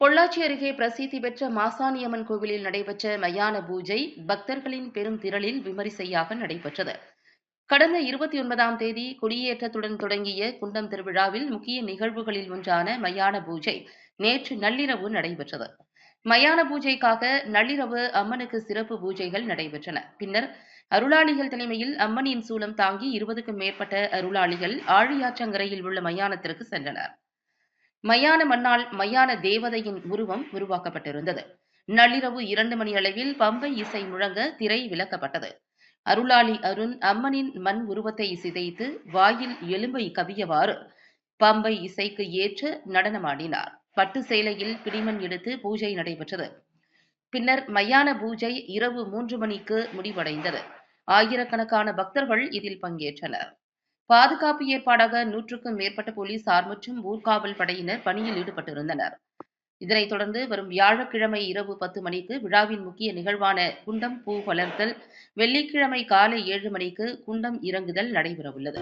பொள்ளாச்சி அருகே பிரசித்தி பெற்ற மாசாணியம்மன் கோவிலில் நடைபெற்ற மயான பூஜை பக்தர்களின் பெரும் திரளில் விமரிசையாக நடைபெற்றது. கடந்த இருபத்தி ஒன்பதாம் தேதி கொடியேற்றத்துடன் தொடங்கிய குண்டம் திருவிழாவில் முக்கிய நிகழ்வுகளில் ஒன்றான மயான பூஜை நேற்று நள்ளிரவு நடைபெற்றது. மயான பூஜைக்காக நள்ளிரவு அம்மனுக்கு சிறப்பு பூஜைகள் நடைபெற்றன. பின்னர் அருளாளிகள் தலைமையில் அம்மனின் சூலம் தாங்கி இருபதுக்கும் மேற்பட்ட அருளாளிகள் ஆழியாற்றங்கரையில் உள்ள மயானத்திற்கு சென்றனர். மயான மண்ணால் மயான தேவதையின் உருவம் உருவாக்கப்பட்டிருந்தது. நள்ளிரவு இரண்டு மணி அளவில் பம்பை இசை முழங்க திரை விலக்கப்பட்டது அருளாளி அருண் அம்மனின் மண் உருவத்தை சிதைத்து வாயில் எலும்பை கவியவாறு பம்பை இசைக்கு ஏற்று நடனமாடினார். பட்டு சேலையில் பிடிமண் எடுத்து பூஜை நடைபெற்றது. பின்னர் மயான பூஜை இரவு மூன்று மணிக்கு முடிவடைந்தது. ஆயிரக்கணக்கான பக்தர்கள் இதில் பங்கேற்றனர். பாதுகாப்பு ஏற்பாடாக நூற்றுக்கும் மேற்பட்ட போலீசார் மற்றும் ஊர்காவல் படையினர் பணியில் ஈடுபட்டிருந்தனர். இதனைத் தொடர்ந்து வரும் வியாழக்கிழமை இரவு பத்து மணிக்கு விழாவின் முக்கிய நிகழ்வான குண்டம் பூ வளர்த்தல் வெள்ளிக்கிழமை காலை ஏழு மணிக்கு குண்டம் இறங்குதல் நடைபெறவுள்ளது.